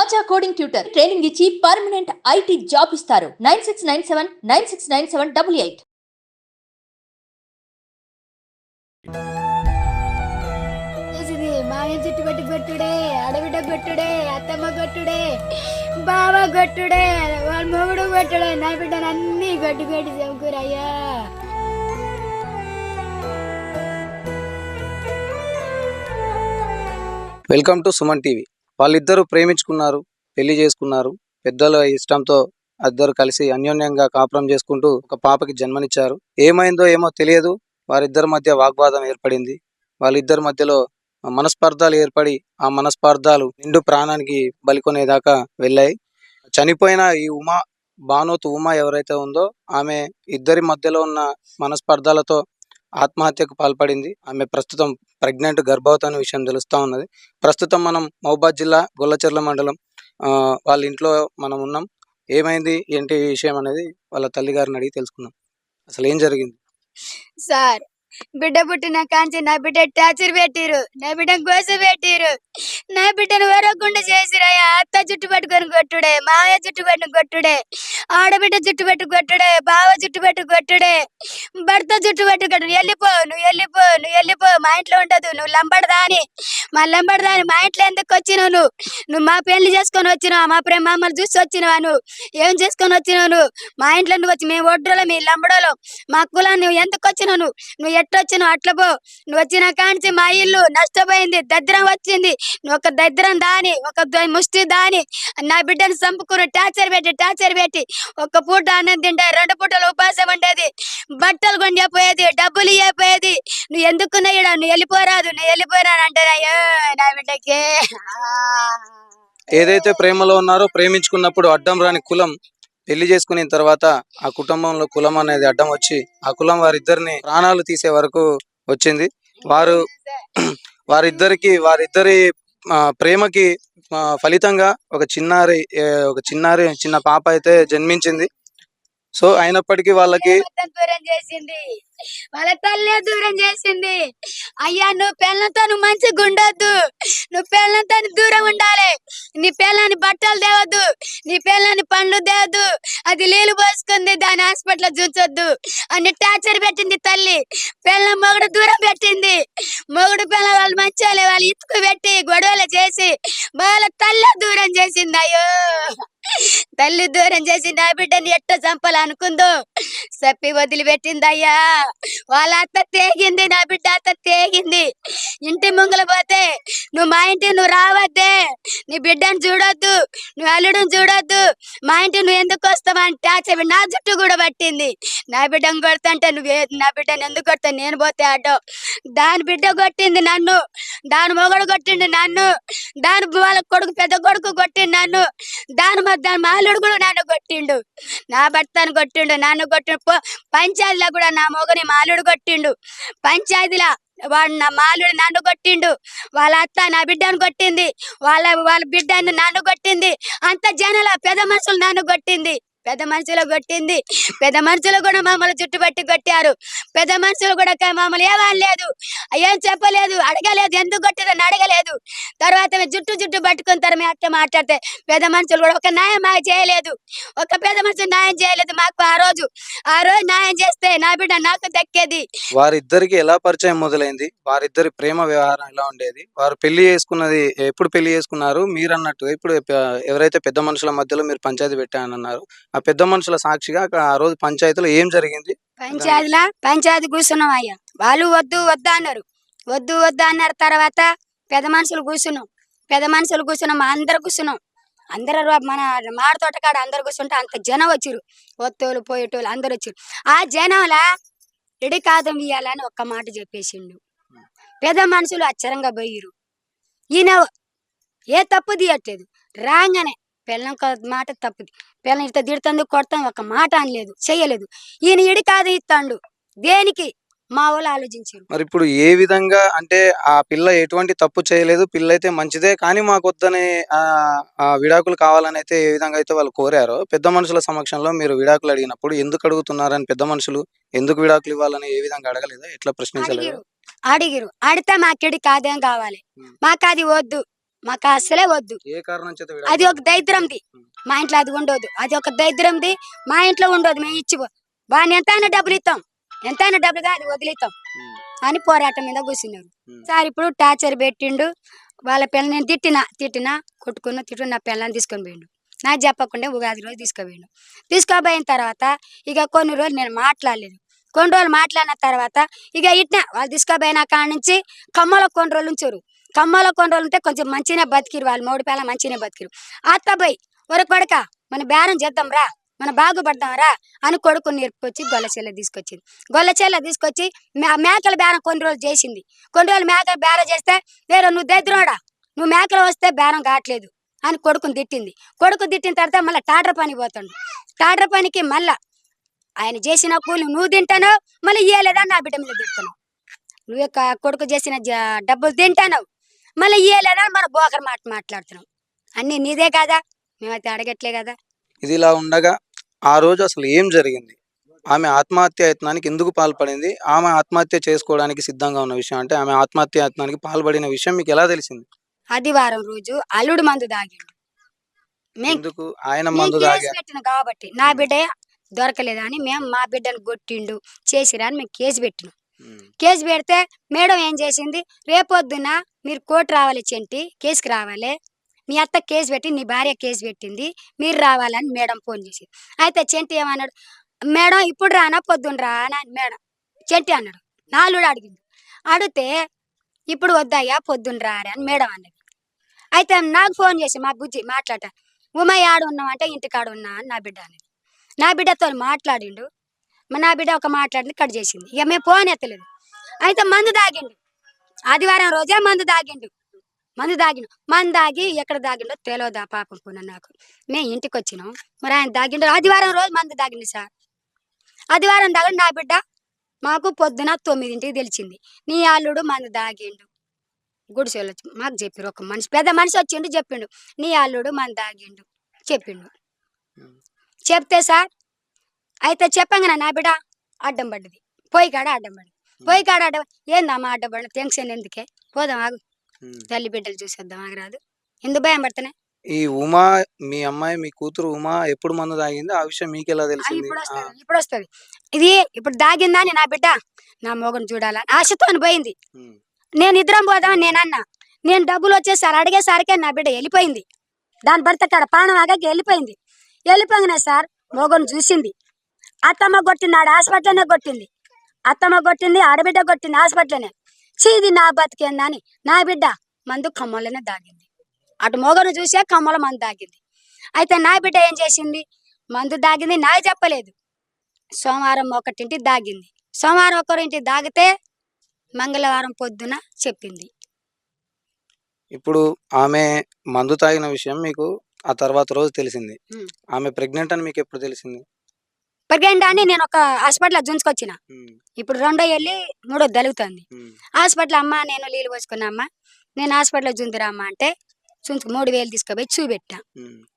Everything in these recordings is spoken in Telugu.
ఆచా కోడింగ్ ట్యూటర్ ట్రైనింగ్ ఇచ్చి పర్మనెంట్ ఐటీ జాబ్ ఇస్తారు. Nine six nine seven nine six nine seven double eight. మాయ చుట్టు పట్టి కొట్టుడే అడవిడ కొట్టుడే అత్తమ్మ కొట్టుడే బావ కొట్టుడే వాళ్ళ మొగుడు కొట్టుడే నా బిడ్డను అన్ని కొట్టి కొట్టి చెప్పుకురయ్యా వెల్కమ్ టు సుమన్ టీవీ. వాళ్ళిద్దరూ ప్రేమించుకున్నారు పెళ్ళి చేసుకున్నారు. పెద్దల ఇష్టంతో ఇద్దరు కలిసి అన్యోన్యంగా కాపురం చేసుకుంటూ ఒక పాపకి జన్మనిచ్చారు. ఏమైందో ఏమో తెలియదు. వారిద్దరి మధ్య వాగ్వాదం ఏర్పడింది. వాళ్ళిద్దరి మధ్యలో మనస్పార్థాలు ఏర్పడి ఆ మనస్పర్ధాలు నిండు ప్రాణానికి బలికొనేదాకా వెళ్ళాయి. చనిపోయిన ఈ ఉమా భానోత్ ఉమా ఎవరైతే ఉందో ఆమె ఇద్దరి మధ్యలో ఉన్న మనస్పర్ధాలతో ఆత్మహత్యకు పాల్పడింది. ఆమె ప్రస్తుతం ప్రెగ్నెంట్ గర్భవతి అనే విషయం తెలుస్తూ ఉన్నది. ప్రస్తుతం మనం మహబాద్ జిల్లా గొల్లచెర్ల మండలం వాళ్ళ ఇంట్లో మనం ఉన్నాం. ఏమైంది? ఏంటి విషయం అనేది వాళ్ళ తల్లి గారిని అడిగి తెలుసుకుందాం. అసలు ఏం జరిగింది? సార్ బిడ్డ పుట్టిన కాంచి నా బిడ్డ టార్చర్ పెట్టిరు. నా బిడ్డ గోస పెట్టిరు. నా బిడ్డను వరకుండా చేసిరయ్యా. అత్త జుట్టు పట్టుకొని కొట్టుడే మావయ్య చుట్టుపట్టు కొట్టుడే ఆడబిడ్డ జుట్టు పెట్టు కొట్టుడే బావ జుట్టు పెట్టు కొట్టుడే. భర్త జుట్టు పెట్టు వెళ్ళిపో నువ్వు వెళ్ళిపో నువ్వు వెళ్ళిపో మా ఇంట్లో ఉండదు. నువ్వు లంబడదాని. మా లంబడదాని మా ఇంట్లో ఎందుకు వచ్చినావు నువ్వు? నువ్వు మా పెళ్ళి చేసుకొని వచ్చినావు? మా ప్రేమ మమ్మల్ని చూసి వచ్చినావా నువ్వు? ఏం చేసుకొని వచ్చినావు నువ్వు? మా ఇంట్లో నువ్వు వచ్చి మేము ఒడ్రలో మీ లంబడలో మా కులాన్ని నువ్వు ఎందుకు వచ్చినావు నువ్వు? నువ్వు ఎట్టొచ్చినావు అట్ల పో. నువ్వు వచ్చిన కాంచి మా ఇల్లు నష్టపోయింది దద్రం వచ్చింది. నువ్వు ఒక దద్రం దాని ఒక ముష్టి దాని. నా బిడ్డను చంపుకుని టార్చర్ పెట్టి టార్చర్ పెట్టి ఒక పూట అన్నం తింటే రెండు పూటలు ఉపాసం ఉండేది. బట్టలు కొండిపోయేది డబ్బులు ఇవ్వపోయేది నువ్వు ఎందుకున్నా ఈడ? నువ్వు వెళ్ళిపోరాదు నువ్వు వెళ్ళిపోరాను అంటే అయ్యో నా బిడ్డకే. ఏదైతే ప్రేమలో ఉన్నారో ప్రేమించుకున్నప్పుడు అడ్డం రాని కులం పెళ్ళి చేసుకున్న తర్వాత ఆ కుటుంబంలో కులం అనేది అడ్డం వచ్చి ఆ కులం వారిద్దరిని ప్రాణాలు తీసే వరకు వచ్చింది. వారు వారిద్దరికి వారిద్దరి ఆ, ప్రేమకి ఫలితంగా ఒక చిన్నారి ఒక చిన్నారి చిన్న పాప అయితే జన్మించింది. సో అయినప్పటికీ వాళ్ళకి దూరం చేసింది? వాళ్ళ తల్లే దూరం చేసింది. అయ్యా నువ్వు పిల్లలతో నువ్వు మంచిగా ఉండొద్దు. నువ్వు పిల్లలతో దూరం ఉండాలి. నీ పిల్లని బట్టలు తేవద్దు. నీ పిల్లని పండ్లు తేవద్దు. అది నీళ్ళు పోసుకుంది దాని హాస్పిటల్ చూచొద్దు. అని టార్చర్ పెట్టింది తల్లి. పిల్ల మొగుడు దూరం పెట్టింది. మొగుడు పిల్ల వాళ్ళు మంచి వాళ్ళు ఇతుకు పెట్టి గొడవలు చేసి వాళ్ళ తల్లి దూరం చేసింది. అయ్యో! తల్లి దూరం చేసి నా బిడ్డని ఎట్ట చంపాలనుకుందో చెప్పి వదిలిపెట్టింది అయ్యా. వాళ్ళ అత్త తేగింది నా బిడ్డ అత్త తేగింది. ఇంటి ముంగల పోతే నువ్వు మా ఇంటికి నువ్వు రావద్దే. నీ బిడ్డను చూడొద్దు నువ్వు అల్లుడిని చూడొద్దు. మా ఇంటి నువ్వు ఎందుకు వస్తావంటే ఆ నా జుట్టు కూడా పట్టింది. నా బిడ్డను కొడతంటే నువ్వు నా బిడ్డను ఎందుకు కొడతావు? నేను పోతే అడ్డో దాని బిడ్డ కొట్టింది నన్ను. దాని మొగడు కొట్టిండు నన్ను. దాని వాళ్ళ కొడుకు పెద్ద కొడుకు కొట్టిండు నన్ను. దాని దాని మాలుడు కూడా నన్ను కొట్టిండు. నా భర్తను కొట్టిండు నన్ను కొట్టిండు. పంచాయతీలో కూడా నా మొగని మాలుడు కొట్టిండు. పంచాయతీలో వాడు నా మాలుడు నన్ను కొట్టిండు. వాళ్ళ అత్త నా బిడ్డను కొట్టింది. వాళ్ళ వాళ్ళ బిడ్డను నన్ను కొట్టింది. అంత జనాల పెద్ద మనుషులు నన్ను కొట్టింది. పెద్ద మనుషులు కొట్టింది. పెద్ద మనుషులు కూడా మమ్మల్ని చుట్టుపట్టి కొట్టారు. పెద్ద మనుషులు కూడా మమ్మల్ని ఏమని ఏమనలేదు. ఏం చెప్పలేదు. అడగలేదు. ఎందుకు కొట్టిరని అడగలేదు. తర్వాత మేము జుట్టు జుట్టు పట్టుకుంటారు మేము అట్లా మాట్లాడితే పెద్ద మనుషులు కూడా ఒక న్యాయం మాకు చేయలేదు. ఒక పెద్ద మనుషులు న్యాయం చేయలేదు. మాకు ఆ రోజు ఆ రోజు న్యాయం చేస్తే నా బిడ్డ నాకు దక్కేది. వారిద్దరికి ఎలా పరిచయం మొదలైంది? వారిద్దరి ప్రేమ వ్యవహారం ఎలా ఉండేది? వారు పెళ్ళి చేసుకున్నది ఎప్పుడు పెళ్ళి చేసుకున్నారు? మీరు అన్నట్టుగా ఇప్పుడు ఎవరైతే పెద్ద మనుషుల మధ్యలో మీరు పంచాయతీ పెట్టానన్నారు ఆ పెద్ద మనుషుల సాక్షిగా అక్కడ ఆ రోజు పంచాయతీలో ఏం జరిగింది? పంచాయతీలా? పంచాయతీ కూర్చున్నాం అయ్యా. వాళ్ళు వద్దు వద్దు అన్నారు. వద్దు వద్దు అన్నారు తర్వాత పెద్ద మనుషులు కూర్చున్నాం. పెద్ద మనుషులు కూర్చున్నాం అందరు కూర్చున్నాం. అందరూ మన మాడ తోటకాడ అందరు కూర్చుంటే అంత జనం వచ్చారు ఒత్తోళ్ళు పోయేటోళ్ళు అందరు వచ్చారు ఆ జనంలా రెడీ కాదం ఇయ్యాలని ఒక్క మాట చెప్పేసిండు. పేద మనుషులు అచ్చరంగా పోయిరు ఈయన ఏ తప్పు తీయట్లేదు. రాగానే పిల్లం మాట తప్పుది పిల్లం ఇంత తిడుతుంది కొడతాం ఒక మాట అనలేదు చేయలేదు ఈయన ఇడి కాదు ఇస్తాడు దేనికి? మా వాళ్ళు ఆలోచించారు. మరి ఇప్పుడు ఏ విధంగా అంటే ఆ పిల్ల ఎటువంటి తప్పు చేయలేదు పిల్ల అయితే మంచిదే కానీ మాకు వద్దని విడాకులు కావాలని అయితే ఏ విధంగా అయితే వాళ్ళు కోరారో పెద్ద మనుషుల సమక్షంలో మీరు విడాకులు అడిగినప్పుడు ఎందుకు అడుగుతున్నారని పెద్ద మనుషులు ఎందుకు విడాకులు ఇవ్వాలని ఏ విధంగా అడగలేదా? ఎట్లా ప్రశ్నించలేదు? అడిగిరు. అడితే మాకిడి కాదేం కావాలి. మాకు అది వద్దు. మాకు అసలే వద్దు. ఏ కారణం చేత అది? ఒక దరిద్రంది. మా ఇంట్లో అది ఉండదు. అది ఒక దరిద్రంది. మా ఇంట్లో ఉండదు. మేము ఇచ్చి వాడిని ఎంతైనా డబ్బులు ఇస్తాం. ఎంతైనా డబ్బులుగా అది వదిలిస్తాం ఉమ్, అని పోరాటం మీద కూర్చున్నారు. సార్ ఇప్పుడు టార్చర్ పెట్టిండు వాళ్ళ పిల్లల్ని నేను తిట్టినా తిట్టినా కొట్టుకున్న తిట్టు నా పిల్లల్ని తీసుకొని పోయిండు. నాకు చెప్పకుండా ఉగాది రోజు తీసుకుపోయిండు. తీసుకుపోయిన తర్వాత ఇక కొన్ని రోజులు నేను మాట్లాడలేదు. కొన్ని రోజులు మాట్లాడిన తర్వాత ఇక ఇట్నా వాళ్ళు తీసుకుపోయిన కాడ నుంచి కమ్మలో కొన్ని రోజులు ఉంచారు. కమ్మలో కొన్ని రోజులు ఉంటే కొంచెం మంచిగానే బతికిరు వాళ్ళు మూడు పిల్లలు మంచిగానే బతికిరు. అత్తబాయి ఒరకు పడక మన బేరం చేద్దాం రా మనం బాగుపడదాం రా అని కొడుకుని నేర్పుకొచ్చి గొల్లచెల్ల తీసుకొచ్చింది. గొల్లచెల్ల తీసుకొచ్చి మేకల బేరం కొన్ని రోజులు చేసింది. కొన్ని రోజులు మేకల బేరం చేస్తే వేరే నువ్వు దరిద్రుడా నువ్వు మేకలు వస్తే బేరం కావట్లేదు అని కొడుకుని తిట్టింది. కొడుకు తిట్టిన తర్వాత మళ్ళీ టాటర్ పని పోతాడు. టాటర్ పనికి మళ్ళా ఆయన చేసిన కూలి నువ్వు తింటాను మళ్ళీ ఇయ్యలేదా నా బిడ్డ మీద తిడుతున్నావు. నువ్వు యొక్క కొడుకు చేసిన డబ్బులు తింటాను మళ్ళీ ఇయ్యలేదా మన బోకర్ మాట మాట్లాడుతున్నావు. అన్ని నీదే కదా మేమైతే అడగట్లే కదా. ఇది ఇలా ఉండగా ఆ రోజు అసలు ఏం జరిగింది? ఆమె ఆత్మహత్య యత్నానికి ఎందుకు పాల్పడింది? ఆమె ఆత్మహత్య చేసుకోవడానికి సిద్ధంగా ఉన్న విషయం అంటే ఆమె ఆత్మహత్య యత్నానికి పాల్పడిన విషయం మీకు ఎలా తెలిసింది? ఆదివారం రోజు అల్లుడు మందు తాగిండు. మేము ఎందుకు? ఆయన మందు కేసు తాగా పెట్టిన కాబట్టి నా బిడ్డ దొరకలేదని మేము మా బిడ్డను కొట్టిండు. చేసిరా అని మేము కేసు పెట్టినాం. కేసు పెడితే మేడం ఏం చేసింది? రేపొద్దున మీరు కోర్టు రావాలి చెంటి కేసుకి రావాలి. మీ అత్త కేసు పెట్టి నీ భార్య కేసు పెట్టింది మీరు రావాలని మేడం ఫోన్ చేసింది. అయితే చెంటి ఏమన్నాడు మేడం ఇప్పుడు రానా పొద్దున్న రానా? అని మేడం చెంటి అన్నాడు. నాలుగు అడిగింది అడిగితే ఇప్పుడు వద్దయ్యా పొద్దున్న రారా? అని మేడం అన్నది. అయితే నాకు ఫోన్ చేసి మా బుజ్జి మాట్లాడ ఉమా ఆడ ఉన్నామంటే ఇంటికాడ ఉన్నా అని నా బిడ్డ అనేది నా బిడ్డతో మాట్లాడిండు. నా బిడ్డ ఒక మాట్లాడింది కట్ చేసింది. ఇక మేము ఫోన్ ఎత్తలేదు. అయితే మందు తాగిండు. ఆదివారం రోజే మందు తాగిండు. మందు తాగిండు మందు తాగి ఎక్కడ తాగిండో తెలియదా పాపం పున్న నాకు. మేము ఇంటికి వచ్చినాం మరి ఆయన తాగిండు ఆదివారం రోజు మందు తాగిండు సార్. ఆదివారం తాగండి నా బిడ్డ. మాకు పొద్దున తొమ్మిదింటికి తెలిసింది. నీ అల్లుడు మందు తాగిండు గుడిసెలు వచ్చి మాకు చెప్పారు. ఒక మనిషి పెద్ద మనిషి వచ్చిండు చెప్పిండు. నీ అల్లుడు మందు తాగిండు చెప్పిండు. చెప్తే సార్ అయితే చెప్పంగా నా బిడ్డ అడ్డం పడ్డది. పోయి కాడ అడ్డం పడ్డది. పోయి కాడ అడ్డం ఏందమ్మా అడ్డం పడ్డ టెన్షన్ ఎందుకే? పోదాం ఆగు. తల్లి బిడ్డలు చూసేద్దాం ఆగరాదు ఎందుకు భయం పడుతున్నాయి ఈ ఉమా మీ అమ్మాయి మీ కూతురు ఉమా ఎప్పుడు మందు తాగింది ఆ విషయం మీకు ఎలా తెలిసింది? ఇప్పుడు ఆ, వస్తుంది ఇప్పుడు వస్తుంది ఇది ఇప్పుడు దాగిందని నా బిడ్డ? నా మొగను చూడాలా? ఆశతో పోయింది ఉమ్, నేను ఇద్దరం పోదాం నేను అన్నా. నేను డబ్బులు వచ్చేసారి అడిగేసరికే నా బిడ్డ వెళ్ళిపోయింది. దాని భర్త కాడ ప్రాణం ఆగాకి వెళ్ళిపోయింది. వెళ్ళిపోగానే సార్ మొగను చూసింది. అత్తమ్మ కొట్టింది ఆడ హాస్పిటల్నే కొట్టింది. అత్తమ్మ కొట్టింది ఆడబిడ్డ కొట్టింది హాస్పిటల్నే చీది నా బతికేందని. నా బిడ్డ మందు కమ్మలోనే దాగింది. అటు మొగను చూసే కమ్మల మందు దాగింది. అయితే నా బిడ్డ ఏం చేసింది? మందు దాగింది. నాకు చెప్పలేదు. సోమవారం ఒకటింటి దాగింది. సోమవారం ఒకరింటి దాగితే మంగళవారం పొద్దున చెప్పింది. ఇప్పుడు ఆమె మందు తాగిన విషయం మీకు ఆ తర్వాత రోజు తెలిసింది. ఆమె ప్రెగ్నెంట్ అని మీకు ఎప్పుడు తెలిసింది? ప్రెగ్నెంట్ అని నేను ఒక హాస్పిటల్ జుంచుకొచ్చిన ఉమ్, ఇప్పుడు రెండో వెళ్ళి మూడో దలుగుతుంది. ఉమ్, హాస్పిటల్ అమ్మ నేను నీళ్ళు పోసుకున్నా అమ్మ నేను హాస్పిటల్ జుంతురా అమ్మ అంటే చుంచుకు మూడు వేలు తీసుకుపోయి చూపెట్టా.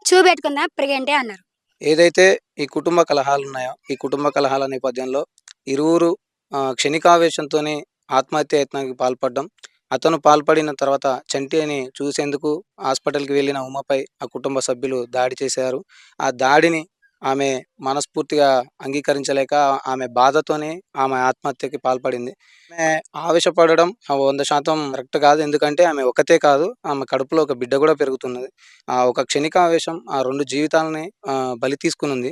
చూపెట్టుకుందా ప్రెగ్నెంటే అన్నారు. ఏదైతే ఈ కుటుంబ కలహాలు ఉన్నాయో ఈ కుటుంబ కలహాల నేపథ్యంలో ఇరువురు ఆ, క్షణికావేశంతోనే ఆత్మహత్య యత్నానికి పాల్పడడం అతను పాల్పడిన తర్వాత చంటి అని చూసేందుకు హాస్పిటల్కి వెళ్ళిన ఉమపై ఆ కుటుంబ సభ్యులు దాడి చేశారు. ఆ దాడిని ఆమె మనస్ఫూర్తిగా అంగీకరించలేక ఆమె బాధతోనే ఆమె ఆత్మహత్యకి పాల్పడింది. ఆమె ఆవేశపడడం ఆ వంద శాతం కరెక్ట్ కాదు. ఎందుకంటే ఆమె ఒకతే కాదు. ఆమె కడుపులో ఒక బిడ్డ కూడా పెరుగుతున్నది. ఆ ఒక క్షణికావేశం ఆ రెండు జీవితాలని బలి తీసుకునుంది.